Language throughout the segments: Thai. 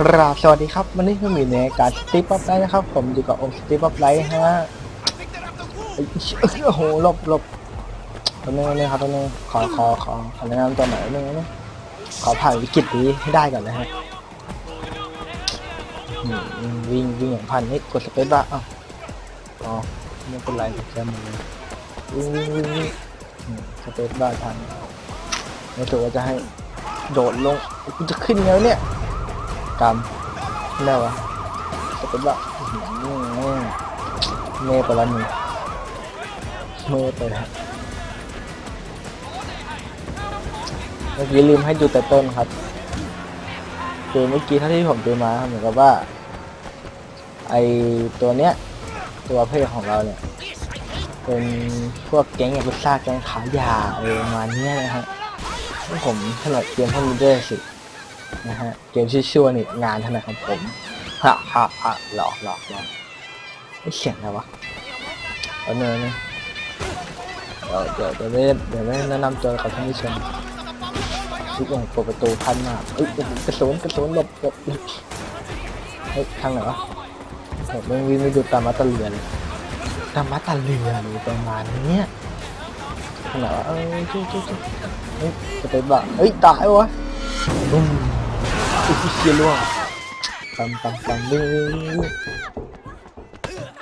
กราบสวัสดีครับ วันนี้ผมอยู่ในการสตีปอัพไลท์นะครับ ผมอยู่กับองสตีปอัพไลท์ฮะโอ้โหหลบหลบตัวนึงนี่ครับตัวนึงขอขอขอขอแนะนำตัวหน่อยนึงนะขอผ่านวิกฤตนี้ให้ได้ก่อนนะฮะวิ่งวิ่งอย่างพันให้กดสเปซบ้าอ้าวอ๋อไม่เป็นไรแค่มือวิ่งวิ่งวิ่งวิ่งสเปซบ้าทันรู้สึกว่าจะให้โดดลงกูจะขึ้นไงวเนี่ย กรรมได้วะจะเป็นว่าอื้อหือเมย์ไปแล้วหนึ่เมย์ไปแล้วเมื่อกี้ลืมให้ดูแต่ต้นครับคือเมื่อกี้เท่าที่ผมดูมาเหมือนกับว่า ไอตัวเนี้ย ตัวเพศของเราเนี่ย เป็นพวกแก๊งยากุซ่าแก๊งขายยาอะไรประมาณเนี้ยนะฮะผมถนัดเกมพวกนี้ด้วยสิ นะฮะเกมชื่อชื่ว่านี่งานถนัดของผมฮะฮะฮะหลอกหลอกหลอกไม่เสียงอะไรวะเอาเนยเนี่ยเดี๋ยวเดี๋ยวเดี๋ยวไม่เดี๋ยวไม่แนะนำตัวกับท่านผู้ชมทุกอย่างเปิดประตูพันมากเอ้ยกระสุนกระสุนหลบหลบเฮ้ยทางไหนวะผมไม่วิ่งไม่ดูตามมาตะเรือเลยตามมาตะเรือเลยประมาณเนี้ยทางไหนวะเอ้ยช่วยช่วยช่วยเฮ้ยจะไปบ้าเฮ้ยตายวะบุ้ม อุ้ยเชี่ยล่วงปังปังปังวิ่งวิ่งวิ่งวิ่ง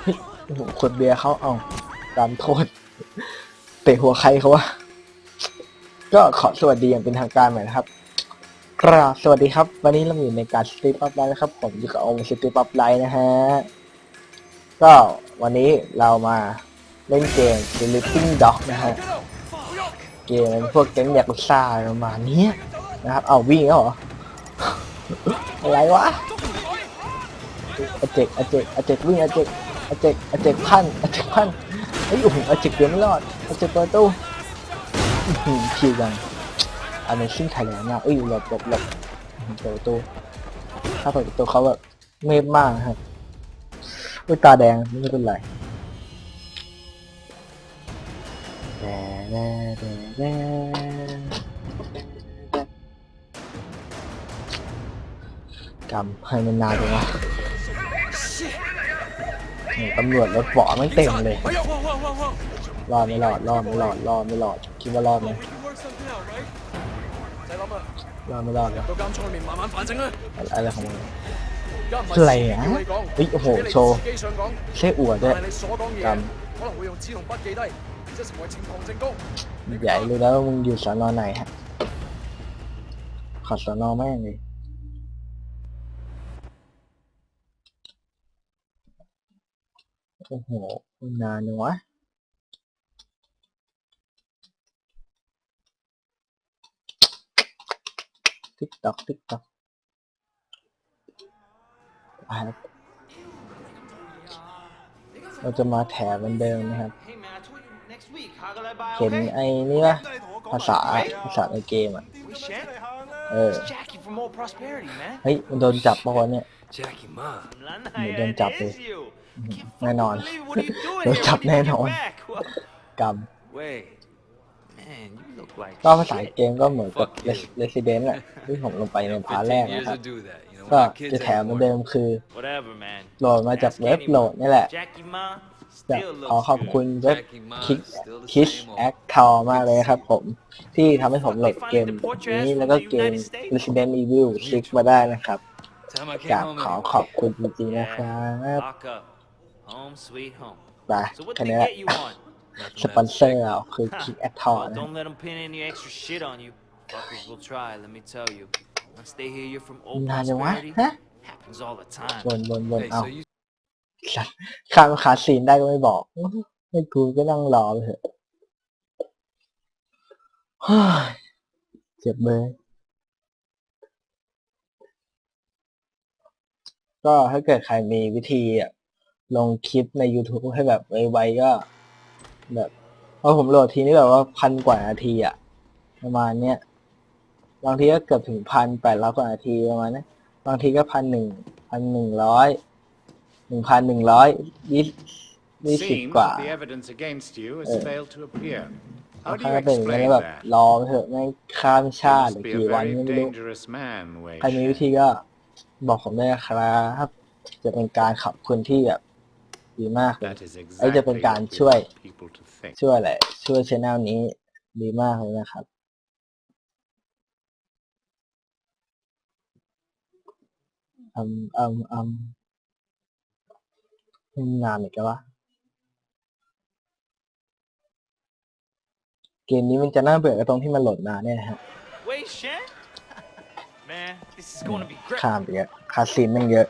เฮ้ยโอ้โหขวดเบียร์เขาเอาตามโทษ เตะหัวใครเขาวะ ก็ขอสวัสดีอย่างเป็นทางการหน่อยนะครับกราบสวัสดีครับ วันนี้เราอยู่ในการสตรีปอัพไลน์นะครับ ผมอยู่กับองค์สตรีปอัพไลน์นะฮะ ก็วันนี้เรามาเล่นเกม The Living Dog นะฮะ เกมเป็นพวกแก๊งยากุซ่าประมาณเนี้ยนะครับ เอาวิ่งแล้วเหรอ อะไรวะอาเจกอาเจกอาเจกวิ่งอาเจกอาเจกอาเจกพันอาเจกพันเฮ้ยโอ้โหอาเจกเดี๋ยวไม่รอดอาเจกเปิดตู้อื้อหือคิวกันอันนี้ชิ่งไทยแลนด์มากเอ้ยหลบหลบหลบเปิดตู้ถ้าเปิดตู้เขาแบบเมฟมากครับอุ้ยตาแดงไม่เป็นไรแดแดแดแกรรมให้มันนานเลยนะตำรวจรถเบามันเต็มเลย รอดไม่รอดรอดไม่รอดรอดไม่รอดคิดว่ารอดไหมรอดไม่รอดเหรออะไรของมึงอะไรอะเฮ้ยโอ้โหโชว์เส้อวดด้วยกรรมใหญ่เลยแล้วมึงอยู่สอนอไหนฮะขัดสอนอแม่งเลย โอ้โหนานจังวะติ๊กตอกติ๊กตอกเราจะมาแถมเมืนเดิมนะครับเห็นไอ้นี่ปะภาษาภาษาในเกมอะ เออ It's Jackie from More Prosperity, man. เฮ้ยมันโดนจับปะวะเนี่ย Jackie Ma，Lana, Don't it jump is it. you. Can't แน่นอน fucking believe what are you doing โดน here? จับ When did แน่ you นอน get back? What? กรรม Wait, man, you look like ก็ภาษา shit. เกมก็เหมือนกับ Resident แหละที่ผมลงไปในพาร์ทแรกนะครับ do that. You know, ก็จะแถมเหมือนเดิมคือ Whatever, man. โหลดมาจากเว็บโหลดนี่แหละ Jackie Ma อยาก still ขอ looks ขอบคุณ good. เว็บ Kick Kiss Act t o r มากเลยครับผม ที่ทำให้ผมโหลดเกมนี้แล้วก็เกม Resident Evil 6 มาได้นะครับ Time I อยาก came ขอ home, ขอบคุณจริงๆนะครับ Lock up. Home sweet home. ไป So what แค่ they นี้แหละ get you on? สปอนเซอร์เราคือ Kick Act t o r Well, นะ don't let them pin any extra shit on you. Fuckers will try, let me tell you. Once they hear you're from old นานจังวะ prosperity, ฮะ happens all the time. วนวนวน Hey, เอา so you สัตว์ ข้ามคาซีนได้ก็ไม่บอกไม่กูก็นั่งรอเถอะเจ็บเบยก็ถ้าเกิดใครมีวิธีอะลงคลิปใน YouTube ให้แบบไวๆก็ แบบเพราะผมโหลดทีนี้แบบว่าพันกว่านาทีอะประมาณเนี้ยบางทีก็เกือบถึงพันแปดร้อยกว่านาทีประมาณนี้บางทีก็พันหนึ่งพันหนึ่งร้อย หนึ่งพันหนึ่งร้อยยี่ยี่สิบ Seems กว่า the evidence against you has Uh, failed to appear. How ถ้า do you เป็นอย่างนี้ explain แบบ that? รอไปเถอะไม่งข้าม You ชาติห must รือ be กี่ a วัน very ก็ไม่รู้ dangerous man, Wei ใครมีวิ Shen. ธีก็บอกผมได้นะครับจะเป็นการขอบคุณที่แบบดีมากเลย That is ไอ้จะเป็น exactly การ what we ช่วย want people to think. ช่วยแหละ ช่วยชแนลนี้ดีมากเลยนะครับ อืมอืมอืม ไม่มีงานอีกแล้ววะ เกมนี้มันจะน่าเบื่อกับตรงที่มันโหลดนานเนี่ยนะฮะ Wait, Shen? Man, this is going to be great. ข้ามไปเยอะคาซีนแมันเยอะ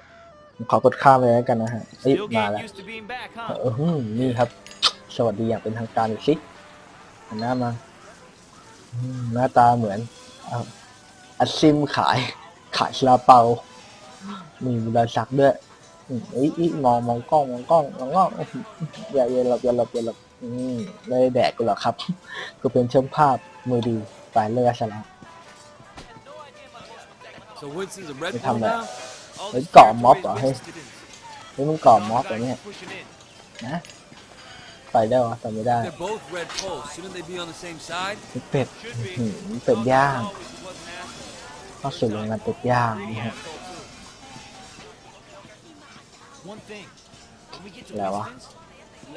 ผมขอกดข้ามเลยแล้วกันนะฮะเอ้ย Still มา getting แล้ว used to being back, เอ huh? อหือนี่ครับ สวัสดีอย่างเป็นทางการอีกสิหันหน้ามาอืมหน้าตาเหมือนเอาอัดซิมขาย ขายซาลาเปา มีบุรศักดิ์ด้วย อืมอีอีมองมองกล้องมองกล้องมองกล้องอื้อหืออย่าอย่าหลบอย่าหลบอย่าหลบอืมไม่ได้แดกกูหรอกครับกูเป็นช่างภาพมือดีฝ่ายเลือกสละ So Winston's a Red They Bull come back. now? All They these got 'em up, territories uh, hey. wasted in- เฮ้ยมึงก่อม็อบเหรอ Guys เนี่ย pushing in. นะไปได้วะแต่ไม่ได้ They're both Red Bulls. Shouldn't they be on the same side? เป็ด Should อื้อ be. หือเป็ดย่าง Always wasn't asking. เข้าสู่โรงงานเป็ดย่างนี่ฮะ One thing. When we get to Là quá. Winston's,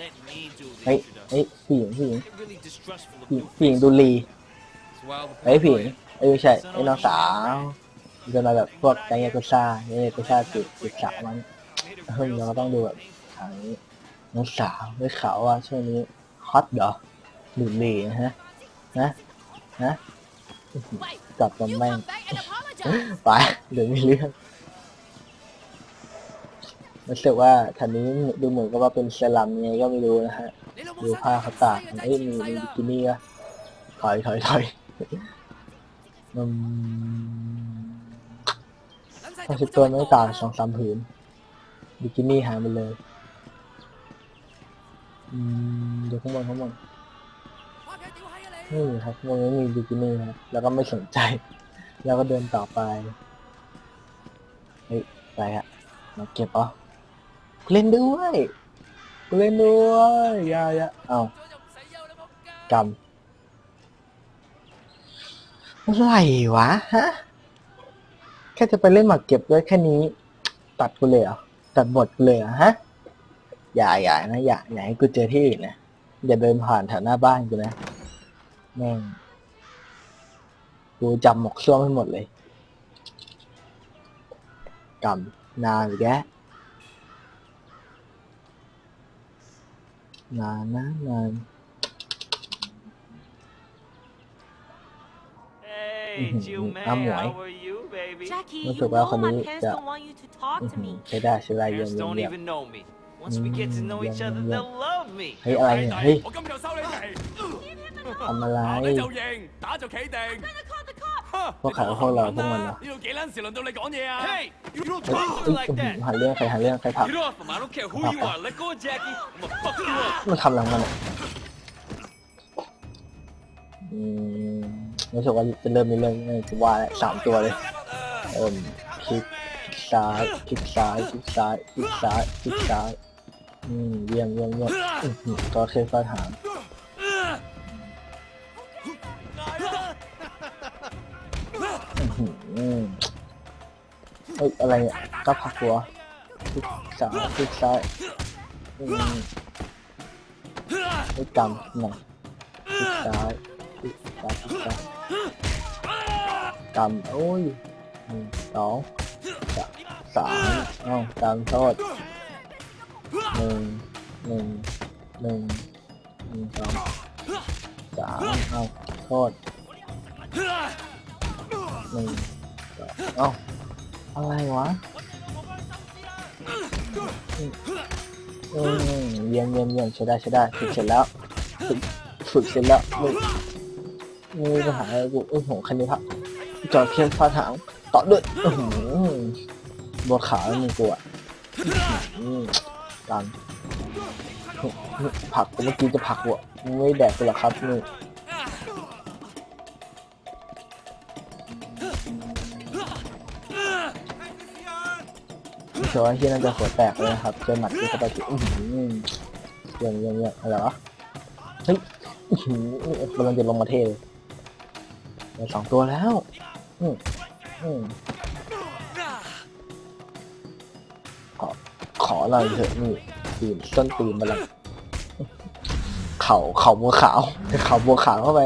let me do the เฮ้ย introduction. เฮ้ยผู้หญิงผู้หญิง Get really distrustful of ผู้หญิง new ผู้หญิง faces. ดูลี It's wild. เฮ้ยผู้หญิงเอ้ยไม่ใช่ไอ้น้องสาวจะมาแบบพวกแก๊งยากุซ่าแก๊งยากุซ่าจิตจิตสาวมัน Made it เฮ้ย real เราก็ต้องดูแบบ painful. ทางนี้น้องสาวได้ข่าวว่าช่วงนี้ฮอตเหรอดูลีนะฮะนะนะอื้อหือกลับมา You แม่ง come back and apologize. ไปเดี๋ยวมีเรื่อง รู้สึกว่าทันนี้ดูเหมือนกับว่าเป็นสลัมยังไงก็ไม่รู้นะฮะ ดูผ้าเขาตากเอ้ยมีมีบิกินี่อะถอยถอยถอยอืมผ้าเชุดตัวไม่ต่างสองสามผืนบิกินี่หายไปเลยอืมเดูข้างบนข้างบนนี่ครับข้างบนไม่มีบิกินี่ครับแล้วก็ไม่สนใจ แล้วก็เดินต่อไปเฮ้ยไปฮะมาเก็บอ๋อ เล่นด้วยเล่นด้วยอย่าอย่าเอากำอะไรวะฮะแค่จะไปเล่นหมากเก็บด้วยแค่นี้ ตัดกูเลยเหรอตัดบทกูเลยเหรอฮะอย่าอย่านะอย่าอย่าให้กูเจอที่อื่นนะอย่าเดินผ่านแถวหน้าบ้านกูนะแม่งกูจำหมกซ่วมให้หมดเลยกำนานหรือแก là nó là ừ, ừ, âm ngoại. nó thực ra không biết dạ cái ta sẽ lại dần dần dần Once we ừ, get to know dạ, each other, dạ. they'll love me. Hey, hey, hey. I'm alive. พวกเขาพวกเราพวกมันนะหันเรื่องใครหันเรื่องใครผักมันทำหลังมันอืมรู้สึกว่าจะเริ่มมีเรื่องจะว่าสามตัวเลยเอิ่มคลิกซ้ายคลิกซ้ายคลิกซ้ายคลิกซ้ายคลิกซ้ายอืมเยี่ยมเยี่ยมเยี่ยมก็เคยก็ถาม อื้อหือเอ้ยอะไรเนี่ยก็ผักหัวคลิกซ้ายคลิกซ้ายอืมไอ้ยกำหน่อยคลิกซ้ายคลิกซ้ายคลิกซ้ายกำโอ้ยหนึ่งสองสามเอ้ากำโทษหนึ่งหนึ่งหนึ่งหนึ่งสองสามเอ้าโทษ หนึ่งสองเอ้าอะไรวะเยี่ยมเยี่ยมเยี่ยมใช้ได้ใช้ได้ฝึกเสร็จแล้วฝึกฝึกเสร็จแล้วมึงมีปัญหาอะไรกูโอ้โหคันนี้พักจอดเคสฟาดหางต่อด้วยอื้อหือบวขาแล้วมึงกูอะดันผักกูเมื่อกี้จะผักกูอะไม่แดกกูหรอครับมึ เชื่อว่าที่นั่นจะหัวแตกเลยนะครับเจอหมัดที่เข้าไปที่อื้อหือเยี่ยมเยี่ยมเยี่ยมอะไรวะเฮ้ยอื้อหือกำลังจะลงมาเทเลยสองตัวแล้วอืมอืมเรเถอะนี่ตีนต้นตีนมาแล้วเข่าเข่าบัวขาวเข่าบัวขาวเข้าไป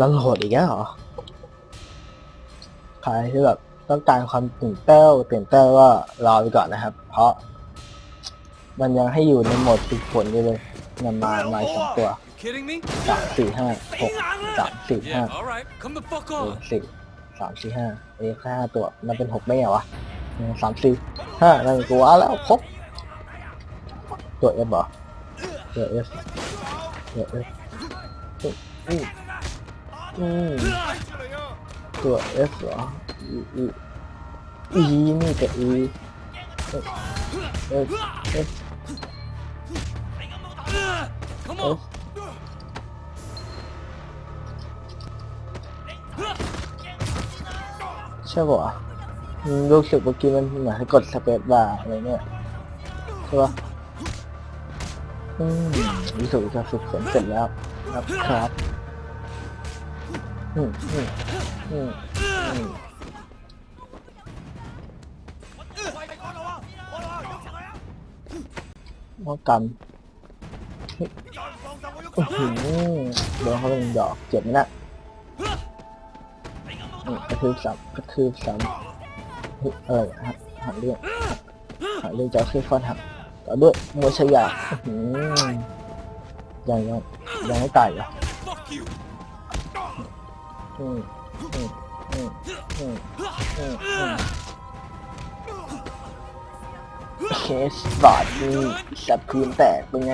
ลังโหดอีกแล้วเหรอ ใครที่แบบต้องการความตื่นเต้นตื่นเต้นว่ารอไปก่อนนะครับ เพราะ มันยังให้อยู่ในโหมดฝึกฝนอยู่เลยนำมามาสองตัว You kidding me? สามสี่ห้าหกสามสี่ห้า Yeah, alright. Come the fuck เออ on. สี่สามสี่ห้าเอ้ยแค่ห้าตัวมันเป็นหกไม่เหรอวะหนึ่งสามสี่ห้านั่นกูว่าแล้วครบตัวเอฟเหรอตัวเอฟตัวเอฟอืมอืม ตัวเอฟเหรออีอีอีนี่แต่อีเอฟเอฟ Come เอ on. ฟใช่ป่ะรู้สึกเมื่อกี้มันเหมือนให้กดสเปซบาร์อะไรเนี่ยใช่ป่ะอืมรู้สึกจะฝึกฝนเสร็จแล้วครับครับ อืมอืมอืมอืมป้องกันโอ้โหโดนเขาลงดอกเจ็บไหมนะอืมกระทืบซ้ำกระทืบซ้ำเฮ้ยอะไรฮะหาเรื่องหาเรื่องจะขึ้นฟันหักต่อด้วยมวยชายาอื้อหือยังยังยังไม่ตายเหรอ เคสบอดนี่สับคืนแตกเป็นไง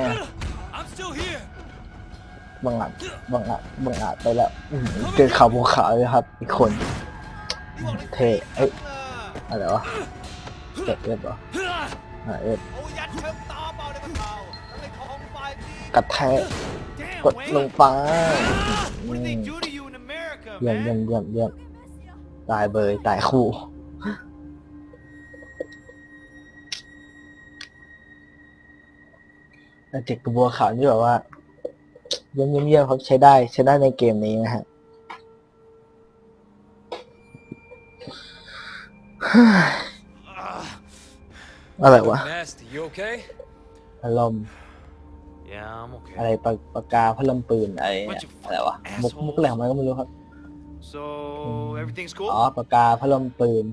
บังอาจบังอาจบังอาจไปแล้วเจอขาวบัวขาวเลยครับ อีกคน เทเอ้ยอะไรวะเจ็บเอฟเหรออ่าเอฟกระแทกกดลงไป เยี่ยมเยี่ยมเยี่ยมเยี่ยมตายเบยตายคู่ แต่เจ็กกระบัวขาวนี่แบบว่า เยี่ยมเยี่ยมเยี่ยมเขาใช้ได้ใช้ได้ในเกมนี้นะฮะอะไรวะ Nasty. You okay? อารมณ์ Yeah, I'm okay. อะไรปากปากกาพัดลมปืนอะไรเนี่ยอะไรวะมุกมุกแหลงมันก็ไม่รู้ครับ So, everything's cool? อ๋อปากกาพัดลมปืน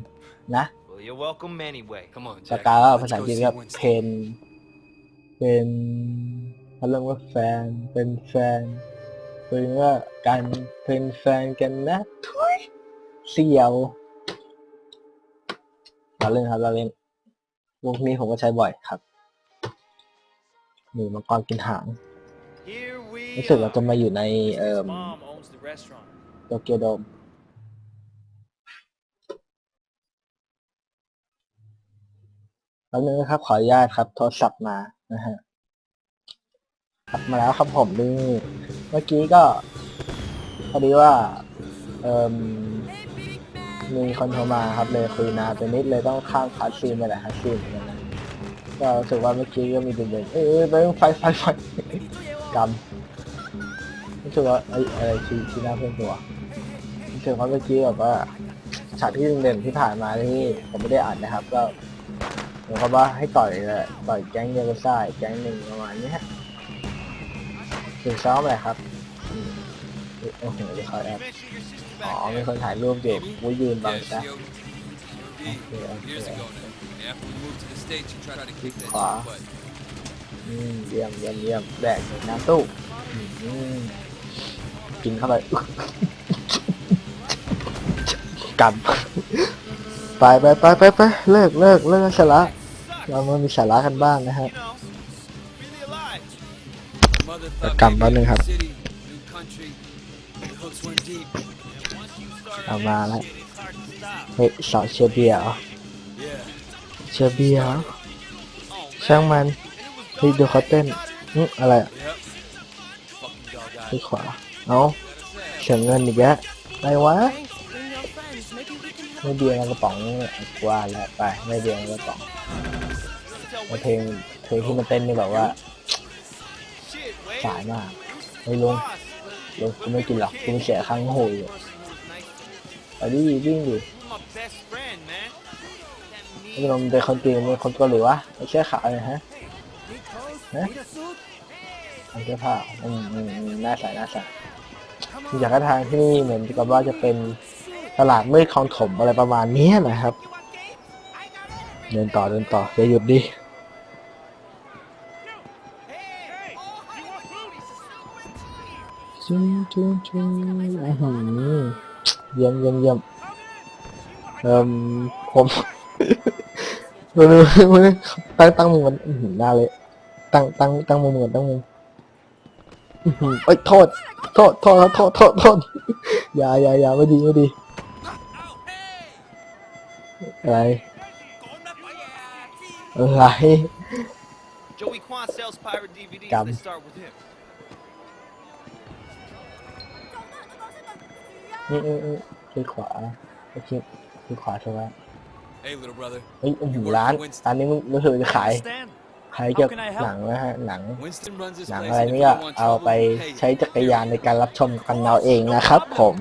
นะ Well, you're welcome anyway. Come on, ปาก Jack. กาก็ภา Let's ษาอัง go กฤษ see ก็ Winston. เพนเป็นพัดลมว่าแฟน เป็นแฟนเป็นว่ากันเป็นแฟนกันนะทุยเสียวเราเล่นครับเราเล่นวงนี้ผมก็ใช้บ่อยครับนี่มังกรกินหาง Here we รู้สึกว่า are. จะมาอยู่ในเอ่ His อ mom owns the restaurant. โตเกียวโดมแป๊บนึงนะครับ ขออนุญาตครับ โทรศัพท์มานะฮะครับมาแล้วครับผมนี่เมื่อกี้ก็พอดีว่า เอ่มมีคนโทรมาครับเลยคุยนานไปนิดเลยต้องข้ามคาสซีนไปแหละคาสซีนนะก็รู้สึกว่าเมื่อกี้ก็มีเด่นๆเอ้ยไปไฟไฟไฟกำรู้สึกว่าไอ้อะไรชี้ชี้หน้าเพื่อนตัว รู้สึกว่าเมื่อกี้แบบว่าฉากที่เด่นที่ผ่านมาที่ผมไม่ได้อ่านนะครับ ก็เหมือนกับว่าให้ต่อยเลยต่อยแก๊งเยาวซ่าแก๊งหนึ่งประมาณนี้ฮะถึงซ้อมอะไรครับโอ้โหเดี๋ยวเขาแอบอ๋อมีคนถ่ายรูปอยู่กูยืนบังซะ she OD'd โอเคโอเค years ago now. After we moved to the States, she tried to kick that Wow. dude's butt. อืมเยี่ยมเยี่ยมเยี่ยมแดกนน้ำตู้อืมกินเข้าไป กันไปไปไปไปไปเลิกเลิกเลิกสาระเรามามีสาระกันบ้างนะฮะประกัรมแป๊บนึ่งครับ เอามาแล้วเฮ้ยสาวเชียร์เบียร์เชียร์เบียร์ช่างมันเฮ้ยดูเขาเต้นอืออะไรอะที่ขวา เอาเฉียงเงินอีกแล้วไรวะ ไม่เบียร์ในกระป๋องกว่าแล้วไปไม่เบียร์ในกระป๋อง tell เพลงเพลงที่มันเต้นนี่แบบว่าสายมากไม่ลงลงกูไม่กินหรอกกูเสียค่างหูอยู่ Person who was nice to me. ไปดิวิ่งดิ You นี่มันเป็นคนจีนเป็นคนเกาหลีวะไม่ใช่ขาวเลยฮะฮะมันเสื้อผ้าอืมอืมน่าใส่น่าใส่อยากให้ทางที่นี่เหมือนกับว่าจะเป็น ตลาดมืดคลองถมอะไรประมาณนี้นะครับ เดินต่อเดินต่ออย่าหยุดดิจุ้งจุ้งจุ้งอื้อหือเยี่ยมเยี่ยมเยี่ยมเอ่มผมมันมันตั้งตั้งมุมมันหน้าเลยตั้งตั้งตั้งมุมก่อนตั้งมือเอ้ยโทษ โทษ โทษ โทษ โทษ โทษ อย่าอย่าอย่าไม่ดี ไม่ดี อะไร อะไร Joey Kwan sells pirate DVDs. Cầm. Let's start with him. นี่นี่นี่คลิกขวาโอเคคลิกขวาใช่ไหม Hey, little brother. เฮ้ยอื้อหือร้านร้านนี้มึงรู้สึกจะขาย Stan, ขายเกี่ยวกับหนังนะฮะหนัง Winston runs this หนัง place. อะไร and if นี่ you ก็ don't want เอาไป trouble, hey, ใช้จักรยานในการรับชมกันเอาเองนะครับผม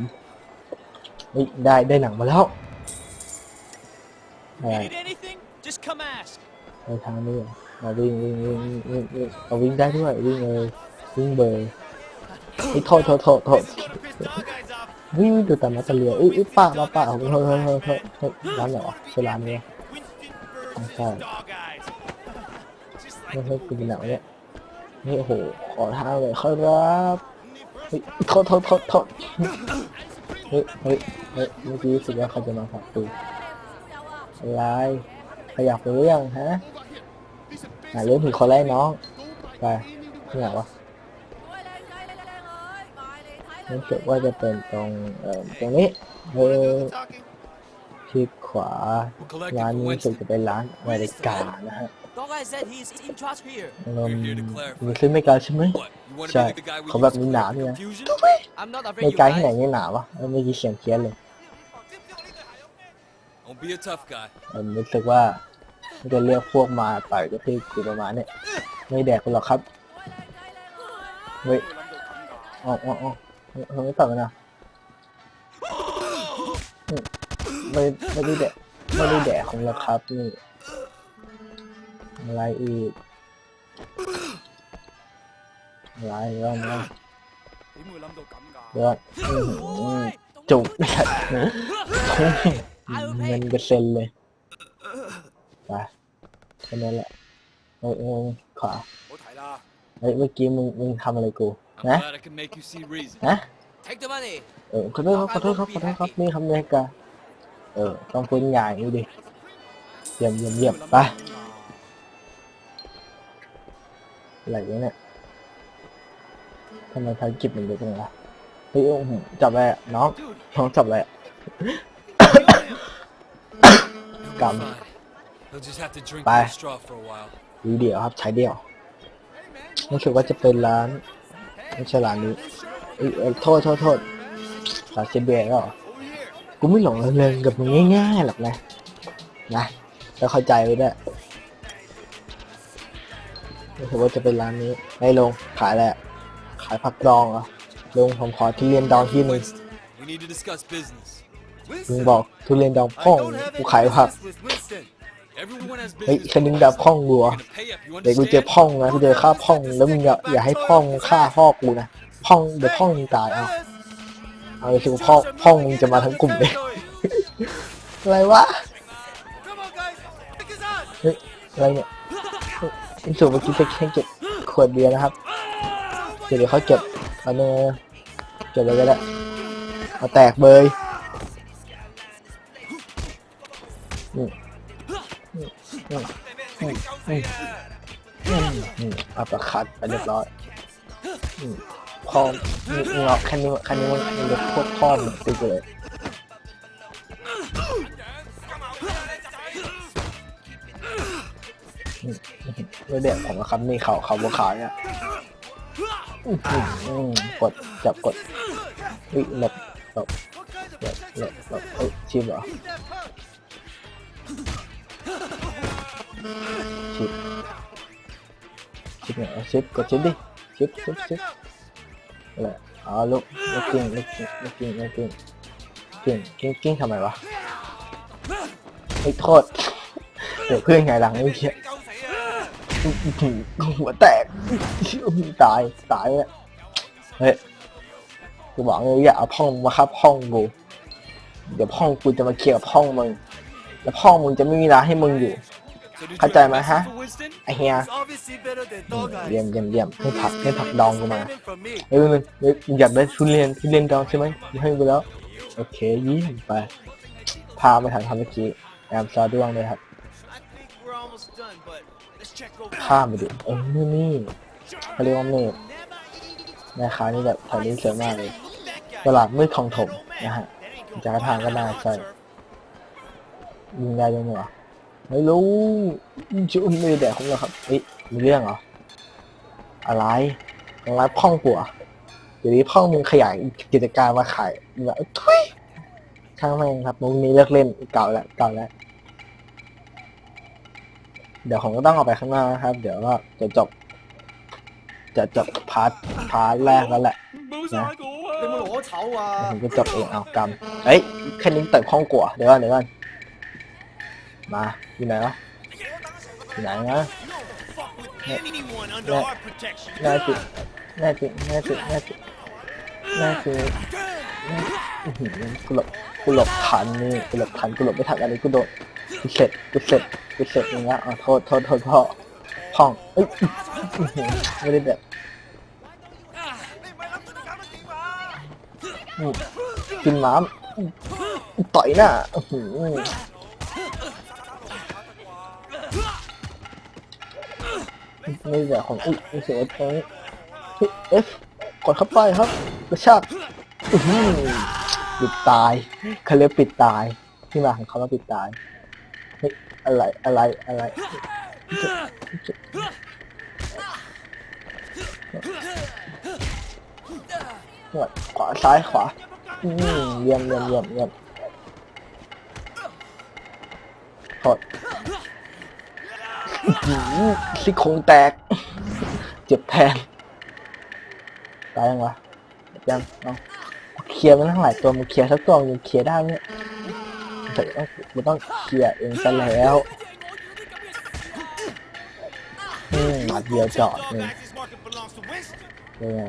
เฮ้ยได้ได้หนังมาแล้ว อะไร need anything? Just come ask. ไปทางนี้เหรอมาวิ่งวิ่งวิ่งวิ่งวิ่งเอาวิ่งได้ด้วยวิ่งเลยวิ่งเบอร์ไอ้ยโทษโทษโทษโทษ Piss dog eyes off. วิ่งวิ่งดูแต่มาตะเลียอุ้ยอุ้ยป้าป้าป้าโทษโทษโทษโทษโทษโทษร้านไหนวะชื่อร้านนี้ Winston Okay. Burns dog eyes. Just ไม่ like ใช่กูเป็นหนังเนี่ยนี่โอ้โหขอทางเลยครับเฮ้ยโทษโทษโทษโทษเฮ้ยเฮ้ยเฮ้ยเมื่อกี้รู้สึกว่าเขาจะมาผลักตู อะไรขยับไปหรือยังฮะหาเรื่องถึงคนแรกน้องไปที่ไหนวะรู้สึกว่าจะเป็นตรงเอ่อตรงนี้เออ talking. คลิกขวา We're collecting ร้าน for นี้รู้สึก Winston. จะเป็นร้านอเมริกานะฮะ Dog eyes said he's in charge here. อืม We're here to clarify. มีซื้อไม่ไกลใช่ไหม What? You want to Sorry. be like the guy we Không used gặp to như clear nào up nha. confusion? I'm not afraid ไม่ you ไกลที่ไหน guys. นี่หนาวะเออเมื่อกี้เสียงเพี้ยนเลย Don't be a tough guy. ผมรู้สึกว่าจะเรียกพวกมาต่อยก็คือกูประมาณเนี้ยไม่แดกกูหรอกครับเฮ้ยอ๋ออ๋ออ๋อเฮ้ยไม่ต่อยกันนะอืมไม่ไม่ได้แดกไม่ได้แดกของเราครับนี่อะไรอีกอะไรเรื่องนะเรื่องอื้อหือจุกเนี่ย เงินกระเซ็นเลยไปแค่นั้นแหละเออเออขวาเฮ้ยเมื่อกี้มึงมึงทำอะไรกูนะนะเออขอโทษครับขอโทษครับขอโทษครับนี่ทำอะไรกันเออต้องพูดใหญ่ดูดิเยี่ยมเยี่ยมเยี่ยมไปอะไรเนี่ยทำไมภารกิบมันเยอะจังวะเฮ้ยจับแหละน้องน้องจับแหละ the straw for a while. วีเดียวครับใช้เดียวรู้สึกว่าจะเป็นร้านไม่ใช่ร้านนี้เอ้ยเอ้ยโทษโทษโทษร้านเซเบียก็เหรอกูไม่หลงเริงกับมึงง่ายๆหรอกนะนะแล้วเข้าใจไว้ด้วยรู้สึกว่าจะเป็นร้านนี้ไอ้ลงขายอะไรอะขายผักดองเหรอลงผมขอทุเรียนดองที่หนึ่ง Winston, we need to discuss business. มึงบอกทุเรียนดองพ่องกูขายผัก Everyone has เฮ้ย business. คันนึงดับพ่องกูเหรอ We're gonna pay up, you เดี๋ยวกูเจอ understand? พ่องนะกูเจอฆ่าพ่องแล้วมึงอย่าอย่าให้พ่องมึงฆ่าพ่อกูนะพ่องเดี๋ยวพ่องมึงตายเอาเอาถึงพ่อพ่องมึงจะมาทั้งกลุ่มเลยอะไรวะเฮ้ยอะไรเนี่ยเฮ้ยอินสูเมื่อกี้จะแค่เก็บขวดเบียร์นะครับเดี๋ยวเขาเก็บเอาเนื้อเก็บเลยก็ได้เอาแตกเบย อัปเปอร์คัดไปเรียบร้อยพอมึงมึงเอาแค่นี้แค่นี้มึงมึงจะโคตรพ่อมึงตีเลยไม่เด็กผมนะครับนี่เขาเขาบนขาเนี่ยกดจับกดวิหลบหลบหลบหลบหลบเอ้ยชิบเหรอ ชิบชิบเนี่ยเอาชิบกดชิบดิชิบชิบชิบอะไรอ๋อลุกลุกกิ้งลุกกิ้งลุกกิ้งลุกกิ้งกิ้งกิ้งกิ้งทำไมวะไอ้โทษเดี๋ยวเพื่อนไงหลังไอ้เหี้ยหัวแตกตายตายเลยเฮ้ยกูบอกเลยอย่าเอาพ่องมาครับพ่องกูเดี๋ยวพ่องกูจะมาเคลียร์พ่องมึงแล้วพ่องมึงจะไม่มีเวลาให้มึงอยู่ เข้าใจไหมฮะไอเฮียเยี่ยมเยี่ยมเยี่ยมให้ผักให้ผักดองกูมาเฮ้ยมึงเฮ้ยมึงอยากได้ทุเรียนทุเรียนดองใช่ไหมให้กูแล้ว โอเคยี่สิบไป พาไปถ่ายทำเมื่อกี้แอมซอด้วงเลยครับ I think we're almost done, but let's check over. ข้ามไปดิเอ้ยนี่นี่เขาเรียกว่าเมฆแม่ค้านี่แบบแถวนี้สวยมากเลยตลาดมืดของถมนะฮะจากทางก็น่าใช่ยิงได้ยังไงวะ ไม่รู้ชุ่อม่ได้แดดกผมหรอกครับเฮ้ยมีเรื่องเหรอ อะไรอะไรพ่องปัวเดี๋ยวนี้พ่องมึงขยายกิจการมาขายเบบทุยช่างแม่งครับมึงนี้เลิกเล่นเก่าแล้วเก่าแล้ว เดี๋ยวผมก็ต้องออกไปข้างหน้านะครับ เดี๋ยวก็จะจบ จะจบพาร์ทพาร์ทแรกแล้วแหละนะผมจะจบเองเอากรรมเอ้ยแค่นี้เติมข้องกัวเดี๋ยวก่อนเดี๋ยวก่อน มา อยู่ไหนวะอยู่ไหนนะ Anyone under Yeah. our protection. แน่จริงแน่จริงแน่จริงแน่จริงแน่จริงอื้อหือกูหลบกูหลบทันนี่กูหลบทันกูหลบไม่ทันอันนี้กูโดนกูเสร็จกูเสร็จกูเสร็จอย่างเงี้ยอ๋อโทษโทษโทษพ่อพ่องเอ้ยไม่ได้แบบกินหม้ำต่อยหน้าอื้ อหือไม่ได้แบบของอุ้ยเสียตรงนี้เฮ้ยเอฟกดเข้าไปครับกระชากอื้อหือปิดตายเขาเรียกปิดตาย ที่มาของเขาว่าปิดตายเฮ้ยอะไรอะไรอะไรหัวขวาซ้ายขวาอืมเยี่ยมเยี่ยมเยี่ยมเยี่ยมโทษอื้อหือ ซี่โครงแตก เจ็บแทน ตายยังวะยังเอาเคลียร์มันทั้งหลายตัวมันเคลียร์สักตัวมันเคลียร์ได้ไหมเนี่ยแต่ต้องมันต้องเคลียร์เองซะแล้วอืมหมัดเดียวจอดนี่ This market belongs to Winston. เป็นไง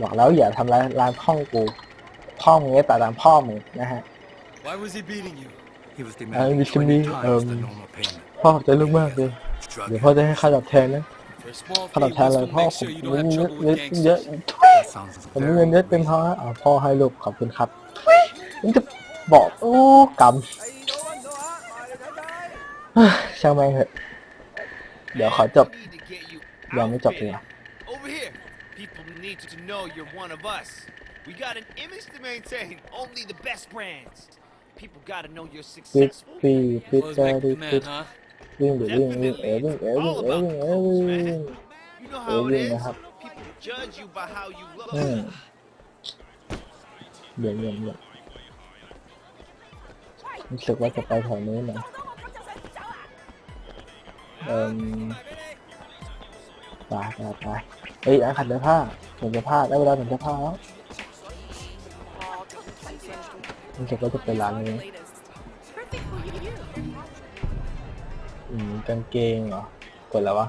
บอกแล้วอย่าทำร้ายร้านพ่องกูพ่อมึงเนี่ยแต่ตามพ่อมึงนะฮะ Why was he beating you He was Uh, demanding Mr. 20 Lee, times um, the normal payment. พ่อขอบใจลูกมากเลย Drug เดี๋ยวพ่อจะให้ค่าตอบแทนนะ For a small ค่าตอบแทนอะไรพ่อผมมีเงินเยอะเยอะ That sounds ผมมี very เงินเยอะเต็มท้องแล้วอ๋อพ่อให้ลูกขอบคุณครับมันจะบอกโอ้กรรมช่างแม่งเถอะเดี๋ยวขอจบ We need to get you ยังไม่ out จบเลย there. Over here. People need to know you're one of us. We got an image to maintain. Only the best brands. People gotta know you're ปิด successful. ปีปิด Close จ อ back ดิ the ปิด man, huh? วิ่งเดี๋ยววิ่งวิ่งเออวิ่งเออวิ่งเออวิ่งเออวิ่ง You know how it Really, is. I have- People judge you by how you look. อืมเยี่ยมเยี่ยมเยี่ยมรู้สึกว่าจะไปแถวนี้นะเอ่มไปไปไปเฮ้ยอันขัดเสื้อผ้าผมจะผ้าได้เวลาผมจะผ้าแล้วรู้สึกว่าจะเป็นร้านนี้ กางเกงเหรอกดแล้ววะ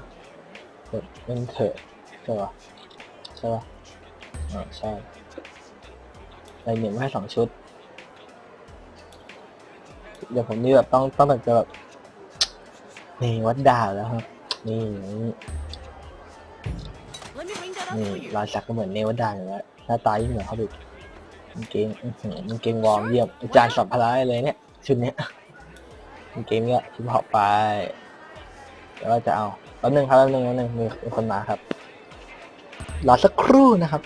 กดเล่นเถอะใช่ปะใช่ปะอ่าใช่ในหนึ่งให้สองชุด เดี๋ยวผมนี่แบบต้องต้องแบบจะแบบนี่วัดดาวแล้วครับ นี่นี่ Let me ring that up นี่ for you. รอยสักก็เหมือนเนวัดดาวอยู่แล้วหน้าตายิ่งเหมือนเขาอีกกางเกงอื้อหือกางเกงวอร์มเยี่ยมอาจารย์สอนพละเลยเนี่ยชุดเนี้ยกางเกงเนี่ยชิบหอบไป เดี๋ยวเราจะเอาแป๊บนึงครับแป๊บนึงแป๊บนึงมีคนมาครับรอสักครู่นะครับ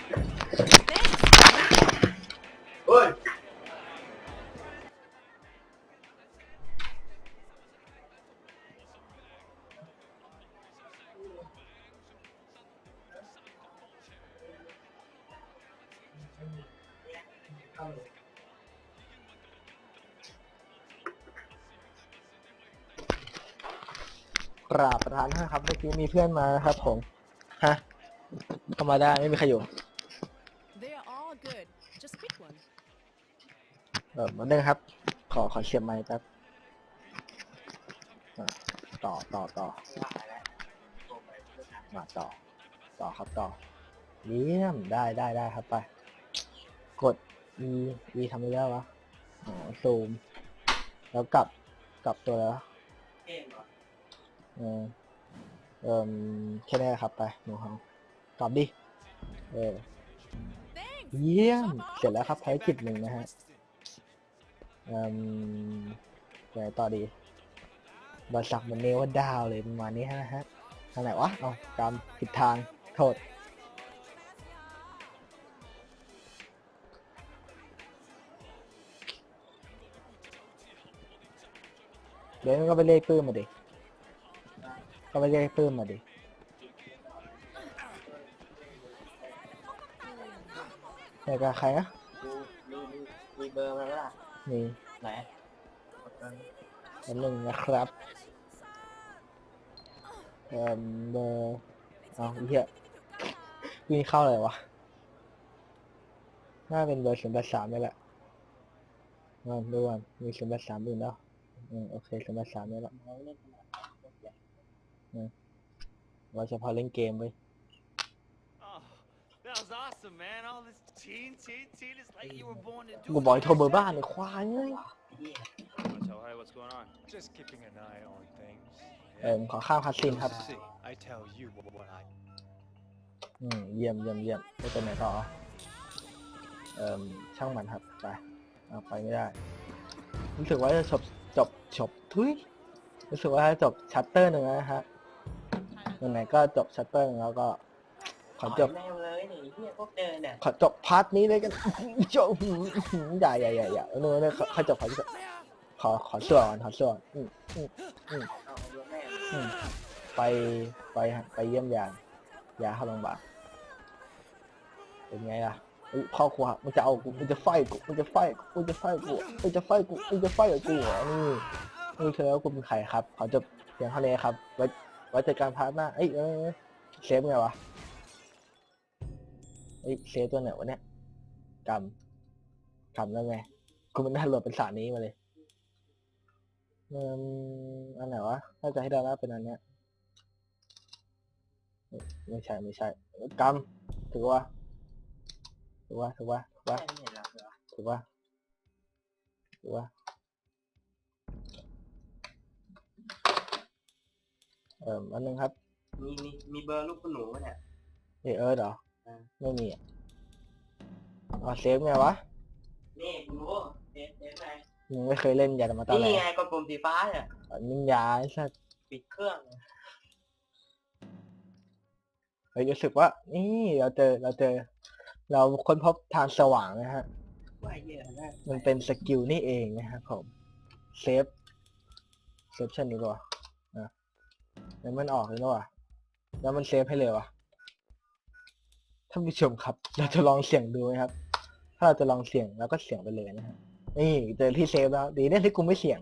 กี้มีเพื่อนมานะครับผม ฮะเข้ามาได้ไม่มีใครอยู่ They are all good. Just pick one. เออเหมือนเดิมครับ ขอขอเชียร์ไมค์ครับอะต่อต่อต่อมาต่อ ต่อครับต่อเยี่ยมได้ได้ได้ครับไป กด e e ทำอะไรได้วะอ๋อซูม แล้วกลับกลับตัวแล้วเออ เอ่แค่นี้ครับไปหนูเฮากลับดิ เออ เยี่ยม เสร็จแล้วครับภารกิจหนึ่งนะฮะเอ่มไปต่อดีบริษัทมันเนว่าดาวเลยประมาณนี้นะฮะทางไหนวะเอากรรมผิดทาง โทษ เดี๋ยวก็ไปเรียกปื้มมาดิ ก็ไปเรียกปื้มมาดิแต่กับใครอะมีมีมีเบอร์มาแล้วล่ะมีไหนอันหนึ่งนะครับเอ่อเบอร์เอาเหี้ยวิ่งเข้าเลยวะ น่าเป็นเบอร์ศูนย์แปดสามนี่แหละมาดูก่อนมีศูนย์แปดสามอื่นแล้วอืมโอเคศูนย์แปดสามนี่แหละอืมเราเฉพาะเล่นเกมไป Oh, that was awesome, man. All this teen, teen, teen. It's like you were born to do กูบอกให้โทรเบอร์บ้านไอ้ควายเอ้ย Wanna tell Harry what's going on? Just keeping an eye on things. เอ่อขอข้ามคัสซินครับ See, I tell you what, what I อืมเยี่ยมเยี่ยมเยี่ยมไปเป็นไหนต่อ เอ่อช่างมันครับ ไปเอาไปไม่ได้ รู้สึกว่าจะจบจบจบทุยรู้สึกว่าจะจบชัตเตอร์หนึ่งแล้วนะฮะ ไหนๆก็จบชัตเตอร์หนึ่งแล้วก็ขอจบแมวเลยนี่เฮียพวกเดินเนี่ยขอจบพาร์ทนี้เลยกันจบอย่าอย่าอย่าอย่าเออเนี่ยขอจบขอจบขอขอส่วนก่อนขอส่วนอืมอืมอืมเอาเรือแม่อืมไปไปไปเยี่ยมยามยาเข้าโรงพยาบาลเป็นไงล่ะอุ๊ยพ่อครัวมันจะเอากูมันจะไฟกูมันจะไฟกูมันจะไฟกูมันจะไฟกูมันจะไฟกับกูเหรอนี่นี่เธอแล้วกูเป็นใครครับขอจบเพียงเท่านี้ครับไว้ ไว้เจอกันพาร์ทหน้าเอ้ยเออเซฟไงวะเอ้ยเซฟตัวไหนวะเนี่ยกำกำแล้วไงกูมันน่าโหลดเป็นสารนี้มาเลยอืมอันไหนวะน่าจะให้ดาราเป็นอันเนี้ยไม่ใช่ไม่ใช่กำถือว่าถือว่าถือว่าถือว่าถือว่าถือว่า เอ่ออันหนึงครับมีมีมีเบอร์ลูกคุณหนูเนี่ย เอเอิร์ดเหรออ่า ไม่มีอะอ๋อเซฟไงวะนี่คุณรู้เด็ดเด็ดไหมมึงไม่เคยเล่นยาดมาตอนไหนนี่ไงกดปุ่มสีฟ้าเนี่ยนินยาไอ้สัสปิดเครื่องเฮ้ยรู้สึกว่า นี่เราเจอเราเจอ เราค้นพบทางสว่างนะฮะ ว่าเหี้ยนะมันเป็นสกิลนี่เองนะครับผม เซฟ เซฟชันนี้ก่อนนะ แล้วมันออกเลยนะวะแล้วมันเซฟให้เลยวะท่านผู้ชมครับ เราจะลองเสี่ยงดูไหมครับ ถ้าเราจะลองเสี่ยงเราก็เสี่ยงไปเลยนะฮะ นี่เจอที่เซฟแล้ว ดีเนี่ยที่กูไม่เสี่ยง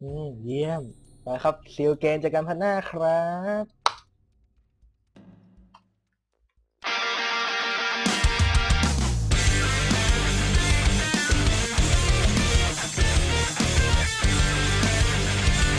อืมเยี่ยมไปครับซีลเกนจอกันพันหน้าครับ